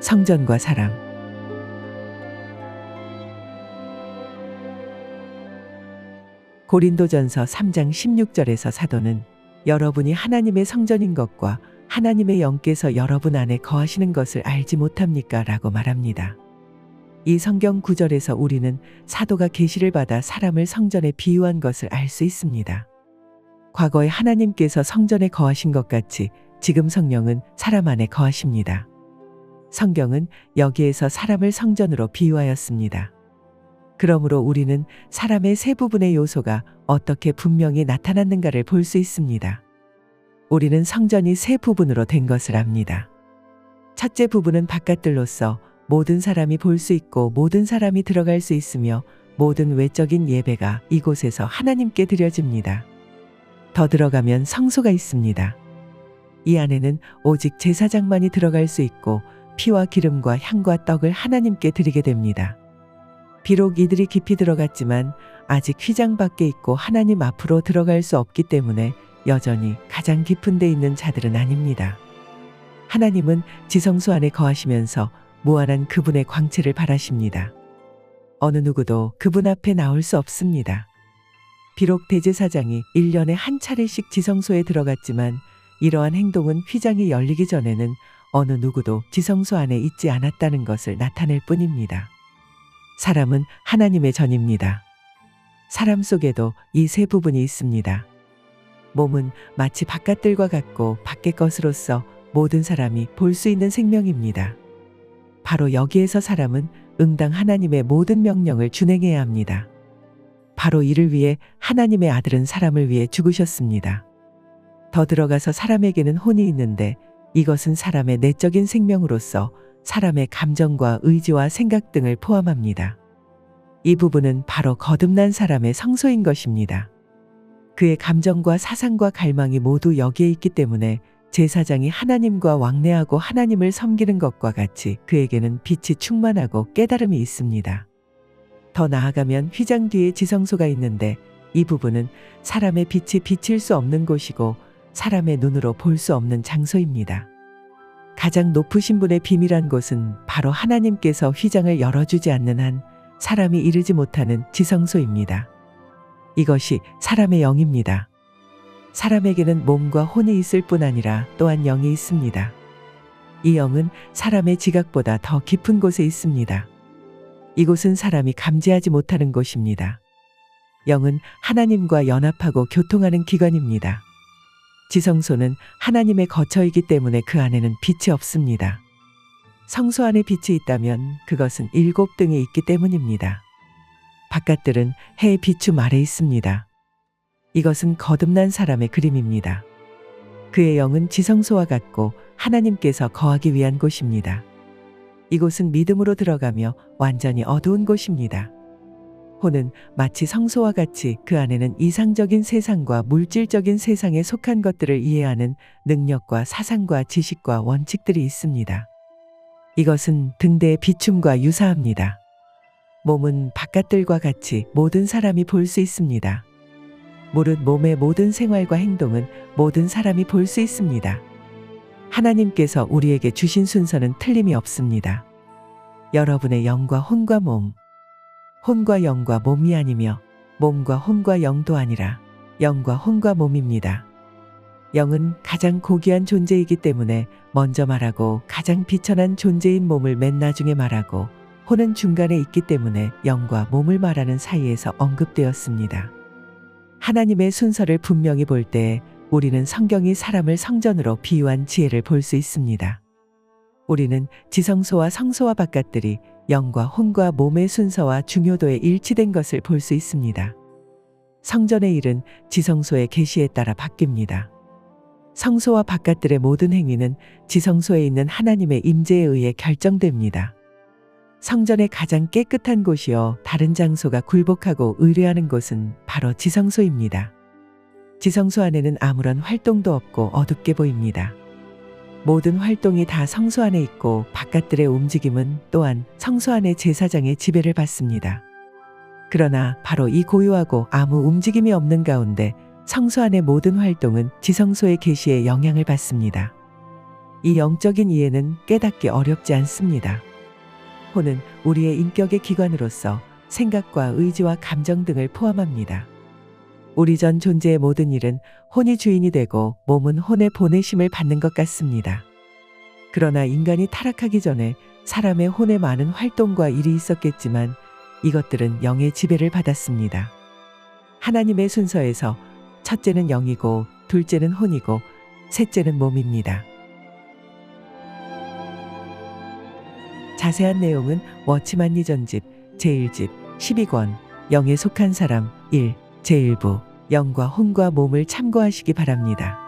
성전과 사람 고린도전서 3장 16절에서 사도는 여러분이 하나님의 성전인 것과 하나님의 영께서 여러분 안에 거하시는 것을 알지 못합니까? 라고 말합니다. 이 성경 구절에서 우리는 사도가 계시를 받아 사람을 성전에 비유한 것을 알 수 있습니다. 과거에 하나님께서 성전에 거하신 것 같이 지금 성령은 사람 안에 거하십니다. 성경은 여기에서 사람을 성전으로 비유하였습니다. 그러므로 우리는 사람의 세 부분의 요소가 어떻게 분명히 나타났는가를 볼 수 있습니다. 우리는 성전이 세 부분으로 된 것을 압니다. 첫째 부분은 바깥들로서 모든 사람이 볼 수 있고 모든 사람이 들어갈 수 있으며 모든 외적인 예배가 이곳에서 하나님께 드려집니다. 더 들어가면 성소가 있습니다. 이 안에는 오직 제사장만이 들어갈 수 있고 피와 기름과 향과 떡을 하나님께 드리게 됩니다. 비록 이들이 깊이 들어갔지만 아직 휘장 밖에 있고 하나님 앞으로 들어갈 수 없기 때문에 여전히 가장 깊은 데 있는 자들은 아닙니다. 하나님은 지성소 안에 거하시면서 무한한 그분의 광채를 바라십니다. 어느 누구도 그분 앞에 나올 수 없습니다. 비록 대제사장이 1년에 한 차례씩 지성소에 들어갔지만 이러한 행동은 휘장이 열리기 전에는 어느 누구도 지성소 안에 있지 않았다는 것을 나타낼 뿐입니다. 사람은 하나님의 전입니다. 사람 속에도 이 세 부분이 있습니다. 몸은 마치 바깥들과 같고 밖의 것으로서 모든 사람이 볼 수 있는 생명입니다. 바로 여기에서 사람은 응당 하나님의 모든 명령을 준행해야 합니다. 바로 이를 위해 하나님의 아들은 사람을 위해 죽으셨습니다. 더 들어가서 사람에게는 혼이 있는데 이것은 사람의 내적인 생명으로서 사람의 감정과 의지와 생각 등을 포함합니다. 이 부분은 바로 거듭난 사람의 성소인 것입니다. 그의 감정과 사상과 갈망이 모두 여기에 있기 때문에 제사장이 하나님과 왕래하고 하나님을 섬기는 것과 같이 그에게는 빛이 충만하고 깨달음이 있습니다. 더 나아가면 휘장 뒤에 지성소가 있는데 이 부분은 사람의 빛이 비칠 수 없는 곳이고 사람의 눈으로 볼 수 없는 장소입니다. 가장 높으신 분의 비밀한 곳은 바로 하나님께서 휘장을 열어주지 않는 한 사람이 이르지 못하는 지성소입니다. 이것이 사람의 영입니다. 사람에게는 몸과 혼이 있을 뿐 아니라 또한 영이 있습니다. 이 영은 사람의 지각보다 더 깊은 곳에 있습니다. 이곳은 사람이 감지하지 못하는 곳입니다. 영은 하나님과 연합하고 교통하는 기관입니다. 지성소는 하나님의 거처이기 때문에 그 안에는 빛이 없습니다. 성소 안에 빛이 있다면 그것은 일곱 등이 있기 때문입니다. 바깥들은 해의 비춤 아래 있습니다. 이것은 거듭난 사람의 그림입니다. 그의 영은 지성소와 같고 하나님께서 거하기 위한 곳입니다. 이곳은 믿음으로 들어가며 완전히 어두운 곳입니다. 혼은 마치 성소와 같이 그 안에는 이상적인 세상과 물질적인 세상에 속한 것들을 이해하는 능력과 사상과 지식과 원칙들이 있습니다. 이것은 등대의 비춤과 유사합니다. 몸은 바깥들과 같이 모든 사람이 볼 수 있습니다. 무릇 몸의 모든 생활과 행동은 모든 사람이 볼 수 있습니다. 하나님께서 우리에게 주신 순서는 틀림이 없습니다. 여러분의 영과 혼과 몸, 혼과 영과 몸이 아니며 몸과 혼과 영도 아니라 영과 혼과 몸입니다. 영은 가장 고귀한 존재이기 때문에 먼저 말하고 가장 비천한 존재인 몸을 맨 나중에 말하고 혼은 중간에 있기 때문에 영과 몸을 말하는 사이에서 언급되었습니다. 하나님의 순서를 분명히 볼 때 우리는 성경이 사람을 성전으로 비유한 지혜를 볼 수 있습니다. 우리는 지성소와 성소와 바깥들이 영과 혼과 몸의 순서와 중요도에 일치된 것을 볼 수 있습니다. 성전의 일은 지성소의 계시에 따라 바뀝니다. 성소와 바깥들의 모든 행위는 지성소에 있는 하나님의 임재에 의해 결정됩니다. 성전의 가장 깨끗한 곳이요 다른 장소가 굴복하고 의뢰하는 곳은 바로 지성소입니다. 지성소 안에는 아무런 활동도 없고 어둡게 보입니다. 모든 활동이 다 성소 안에 있고 바깥들의 움직임은 또한 성소 안의 제사장의 지배를 받습니다. 그러나 바로 이 고요하고 아무 움직임이 없는 가운데 성소 안의 모든 활동은 지성소의 계시에 영향을 받습니다. 이 영적인 이해는 깨닫기 어렵지 않습니다. 혼은 우리의 인격의 기관으로서 생각과 의지와 감정 등을 포함합니다. 우리 전 존재의 모든 일은 혼이 주인이 되고 몸은 혼의 보내심을 받는 것 같습니다. 그러나 인간이 타락하기 전에 사람의 혼에 많은 활동과 일이 있었겠지만 이것들은 영의 지배를 받았습니다. 하나님의 순서에서 첫째는 영이고 둘째는 혼이고 셋째는 몸입니다. 자세한 내용은 워치만 리 전집 제1집 12권 영에 속한 사람 1 제1부 영과 혼과 몸을 참고하시기 바랍니다.